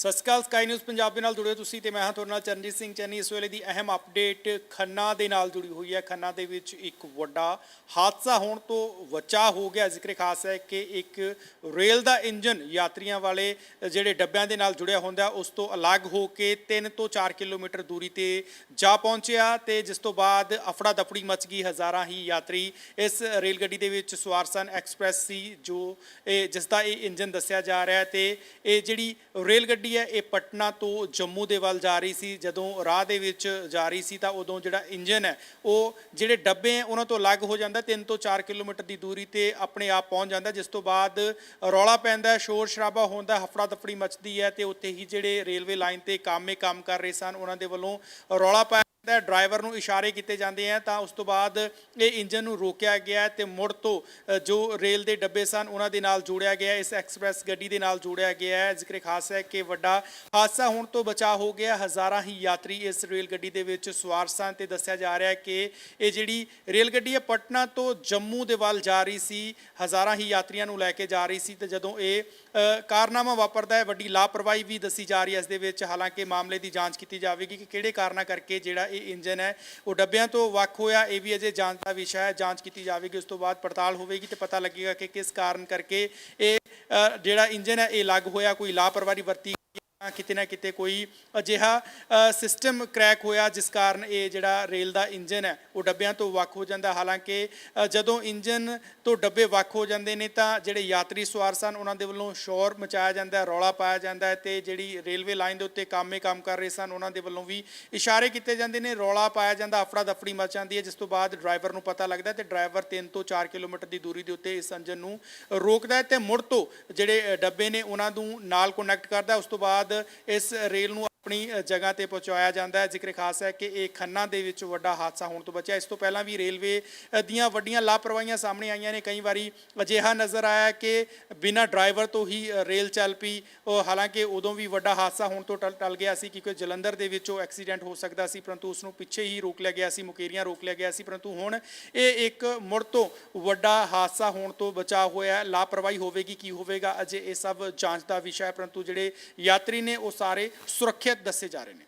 ਸਤਿ ਸ਼੍ਰੀ ਅਕਾਲ Sky News Punjab ਦੇ ਨਾਲ ਜੁੜੇ ਹੋ ਤੁਸੀਂ ਤੇ ਮੈਂ ਹਾਂ ਤੁਹਾਡੇ ਨਾਲ ਚਰਨਜੀਤ ਸਿੰਘ ਚੰਨੀ। ਇਸ ਵੇਲੇ ਦੀ ਅਹਿਮ ਅਪਡੇਟ ਖੰਨਾ ਦੇ ਨਾਲ ਜੁੜੀ ਹੋਈ ਹੈ। ਖੰਨਾ ਦੇ ਵਿੱਚ ਇੱਕ ਵੱਡਾ ਹਾਦਸਾ ਹੋਣ ਤੋਂ ਬਚਾ ਹੋ ਗਿਆ। ਜ਼ਿਕਰ ਖਾਸ ਹੈ ਕਿ ਇੱਕ ਰੇਲ ਦਾ ਇੰਜਨ ਯਾਤਰੀਆਂ ਵਾਲੇ ਜਿਹੜੇ ਡੱਬਿਆਂ ਦੇ ਨਾਲ ਜੁੜਿਆ ਹੁੰਦਾ, ਉਸ ਤੋਂ ਅਲੱਗ ਹੋ ਕੇ 3 ਤੋਂ 4 ਕਿਲੋਮੀਟਰ ਦੂਰੀ ਤੇ ਜਾ ਪਹੁੰਚਿਆ ਤੇ ਜਿਸ ਤੋਂ ਬਾਅਦ ਅਫੜਾ ਦਫੜੀ ਮਚ ਗਈ। ਹਜ਼ਾਰਾਂ ਹੀ ਯਾਤਰੀ ਇਸ ਰੇਲ ਗੱਡੀ ਦੇ ਵਿੱਚ ਸਵਾਰ ਸਨ। ਐਕਸਪ੍ਰੈਸ ਸੀ ਜੋ ਇਹ, ਜਿਸ ਦਾ ਇਹ ਇੰਜਨ ਦੱਸਿਆ ਜਾ ਰਿਹਾ ਹੈ ਤੇ ਇਹ ਜਿਹੜੀ ਰੇਲ ਗੱਡੀ ਹੈ, ਇਹ ਪਟਨਾ ਤੋਂ ਜੰਮੂ ਦੇ ਵੱਲ ਜਾ ਰਹੀ ਸੀ। ਜਦੋਂ ਰਾਹ ਦੇ ਵਿੱਚ ਜਾ ਰਹੀ ਸੀ ਤਾਂ ਉਦੋਂ ਜਿਹੜਾ ਇੰਜਨ ਹੈ, ਉਹ ਜਿਹੜੇ ਡੱਬੇ ਹੈ, ਉਹਨਾਂ ਤੋਂ ਅਲੱਗ ਹੋ ਜਾਂਦਾ। 3 ਤੋਂ 4 ਕਿਲੋਮੀਟਰ ਦੀ ਦੂਰੀ ਤੇ ਆਪਣੇ ਆਪ ਪਹੁੰਚ ਜਾਂਦਾ, ਜਿਸ ਤੋਂ ਬਾਅਦ ਰੌਲਾ ਪੈਂਦਾ ਸ਼ੋਰ ਸ਼ਰਾਬਾ ਹੁੰਦਾ ਹਫੜਾ ਦਫੜੀ ਮਚਦੀ ਹੈ ਤੇ ਉੱਥੇ ਹੀ ਜਿਹੜੇ ਰੇਲਵੇ ਲਾਈਨ ਤੇ ਕਾਮੇ ਕੰਮ ਕਰ ਰਹੇ ਸਨ, ਉਹਨਾਂ ਦੇ ਵੱਲੋਂ ਰੌਲਾ ਪਾਇਆ ਡਰਾਈਵਰ ਨੂੰ ਇਸ਼ਾਰੇ ਕੀਤੇ ਜਾਂਦੇ ਆ, ਤਾਂ ਉਸ ਤੋਂ ਬਾਅਦ ਇਹ ਇੰਜਨ ਨੂੰ ਰੋਕਿਆ ਗਿਆ ਹੈ ਤੇ ਮੁੜ ਤੋਂ ਜੋ ਰੇਲ ਦੇ ਡੱਬੇ ਸਨ, ਉਹਨਾਂ ਦੇ ਨਾਲ ਜੋੜਿਆ ਗਿਆ, ਇਸ ਐਕਸਪ੍ਰੈਸ ਗੱਡੀ ਦੇ ਨਾਲ ਜੋੜਿਆ ਗਿਆ ਹੈ। ਜ਼ਿਕਰ ਖਾਸ ਹੈ ਕਿ ਵੱਡਾ ਹਾਦਸਾ ਹੋਣ ਤੋਂ ਬਚਾ ਹੋ ਗਿਆ। ਹਜ਼ਾਰਾਂ ਹੀ ਯਾਤਰੀ ਇਸ ਰੇਲ ਗੱਡੀ ਦੇ ਵਿੱਚ ਸਵਾਰ ਸਨ ਤੇ ਦੱਸਿਆ ਜਾ ਰਿਹਾ ਹੈ ਕਿ ਇਹ ਜਿਹੜੀ ਰੇਲ ਗੱਡੀ ਹੈ, ਪਟਨਾ ਤੋਂ ਜੰਮੂ ਦੇ ਵੱਲ ਜਾ ਰਹੀ ਸੀ। ਹਜ਼ਾਰਾਂ ਹੀ ਯਾਤਰੀਆਂ ਨੂੰ ਲੈ ਕੇ ਜਾ ਰਹੀ ਸੀ ਤੇ ਜਦੋਂ ਇਹ ਕਾਰਨਾਮਾ ਵਾਪਰਦਾ ਹੈ, ਵੱਡੀ ਲਾਪਰਵਾਹੀ ਵੀ ਦੱਸੀ ਜਾ ਰਹੀ ਹੈ ਇਸ ਦੇ ਵਿੱਚ। ਹਾਲਾਂਕਿ ਮਾਮਲੇ ਦੀ ਜਾਂਚ ਕੀਤੀ ਜਾਵੇਗੀ ਕਿ ਕਿਹੜੇ ਕਾਰਨਾਂ ਕਰਕੇ ਜਿਹੜਾ ਇਹ ਇੰਜਨ ਹੈ। ਉਹ ਡੱਬਿਆਂ ਤੋਂ ਵੱਖ ਹੋਇਆ, ਇਹ ਵੀ ਅਜੇ ਜਾਂਚ ਦਾ ਵਿਸ਼ਾ ਹੈ। ਜਾਂਚ ਕੀਤੀ ਜਾਵੇਗੀ, ਉਸ ਤੋਂ ਬਾਅਦ ਪੜਤਾਲ ਹੋਵੇਗੀ ਤੇ ਪਤਾ ਲੱਗੇਗਾ ਕਿ ਕਿਸ ਕਾਰਨ ਕਰਕੇ ਇਹ ਜਿਹੜਾ ਇੰਜਨ ਹੈ, ਇਹ ਲੱਗ ਹੋਇਆ, ਕੋਈ ਲਾਪਰਵਾਹੀ ਵਰਤੀ ਕਿਤੇ ਨਾ ਕਿਤੇ ਕੋਈ ਅਜਿਹਾ ਸਿਸਟਮ ਕ੍ਰੈਕ ਹੋਇਆ ਜਿਸ ਕਾਰਨ ਇਹ ਜਿਹੜਾ ਰੇਲ ਦਾ ਇੰਜਨ ਹੈ, ਉਹ ਡੱਬਿਆਂ ਤੋਂ ਵੱਖ ਹੋ ਜਾਂਦਾ। ਹਾਲਾਂਕਿ ਜਦੋਂ ਇੰਜਨ ਤੋਂ ਡੱਬੇ ਵੱਖ ਹੋ ਜਾਂਦੇ ਨੇ ਤਾਂ ਜਿਹੜੇ ਯਾਤਰੀ ਸਵਾਰ ਸਨ, ਉਹਨਾਂ ਦੇ ਵੱਲੋਂ ਸ਼ੋਰ ਮਚਾਇਆ ਜਾਂਦਾ ਰੌਲਾ ਪਾਇਆ ਜਾਂਦਾ ਹੈ ਤੇ ਜਿਹੜੀ ਰੇਲਵੇ ਲਾਈਨ ਦੇ ਉੱਤੇ ਕਾਮੇ ਕੰਮ ਕਰ ਰਹੇ ਸਨ, ਉਹਨਾਂ ਦੇ ਵੱਲੋਂ ਵੀ ਇਸ਼ਾਰੇ ਕੀਤੇ ਜਾਂਦੇ ਨੇ, ਰੌਲਾ ਪਾਇਆ ਜਾਂਦਾ ਅਫੜਾ ਦਫੜੀ ਮਚ ਜਾਂਦੀ ਹੈ, ਜਿਸ ਤੋਂ ਬਾਅਦ ਡਰਾਈਵਰ ਨੂੰ ਪਤਾ ਲੱਗਦਾ ਹੈ ਤੇ ਡਰਾਈਵਰ 3 ਤੋਂ 4 ਕਿਲੋਮੀਟਰ ਦੀ ਦੂਰੀ ਦੇ ਉੱਤੇ ਇਸ ਇੰਜਨ ਨੂੰ ਰੋਕਦਾ ਹੈ ਤੇ ਮੁੜ ਤੋਂ ਜਿਹੜੇ ਡੱਬੇ ਨੇ ਉਹਨਾਂ ਨੂੰ ਨਾਲ ਕਨੈਕਟ ਕਰਦਾ ਉਸ ਤੋਂ ਬਾਅਦ ਇਸ ਰੇਲ ਨੂੰ ਆਪਣੀ ਜਗ੍ਹਾ ਤੇ ਪਹੁੰਚਾਇਆ ਜਾਂਦਾ ਹੈ। ਜ਼ਿਕਰ ਖਾਸ ਹੈ ਕਿ ਇਹ ਖੰਨਾ ਦੇ ਵਿੱਚ ਵੱਡਾ ਹਾਦਸਾ ਹੋਣ ਤੋਂ ਬਚਿਆ। ਇਸ ਤੋਂ ਪਹਿਲਾਂ ਵੀ ਰੇਲਵੇ ਦੀਆਂ ਵੱਡੀਆਂ ਲਾਪਰਵਾਹੀਆਂ ਸਾਹਮਣੇ ਆਈਆਂ ਨੇ। ਕਈ ਵਾਰੀ ਅਜਿਹਾ ਨਜ਼ਰ ਆਇਆ ਕਿ ਬਿਨਾਂ ਡਰਾਈਵਰ ਤੋਂ ਹੀ ਰੇਲ ਚੱਲ ਪਈ। ਉਹ ਹਾਲਾਂਕਿ ਉਦੋਂ ਵੀ ਵੱਡਾ ਹਾਦਸਾ ਹੋਣ ਤੋਂ ਟਲ ਟਲ ਗਿਆ ਸੀ ਕਿਉਂਕਿ ਜਲੰਧਰ ਦੇ ਵਿੱਚ ਉਹ ਐਕਸੀਡੈਂਟ ਹੋ ਸਕਦਾ ਸੀ, ਪਰੰਤੂ ਉਸ ਨੂੰ ਪਿੱਛੇ ਹੀ ਰੋਕ ਲਿਆ ਗਿਆ ਸੀ, ਮੁਕੇਰੀਆਂ ਰੋਕ ਲਿਆ ਗਿਆ ਸੀ। ਪਰੰਤੂ ਹੁਣ ਇਹ ਇੱਕ ਮੁੜ ਤੋਂ ਵੱਡਾ ਹਾਦਸਾ ਹੋਣ ਤੋਂ ਬਚਾ ਹੋਇਆ ਲਾਪਰਵਾਹੀ ਹੋਵੇਗੀ, ਕੀ ਹੋਵੇਗਾ? ਅਜੇ ਇਹ ਸਭ ਜਾਂਚ ਦਾ ਵਿਸ਼ਾ ਹੈ। ਪਰੰਤੂ ਜਿਹੜੇ ਯਾਤਰੀ ਨੇ ਉਹ ਸਾਰੇ ਸੁਰੱਖਿਅਤ ਦੱਸੇ ਜਾ ਰਹੇ ਨੇ।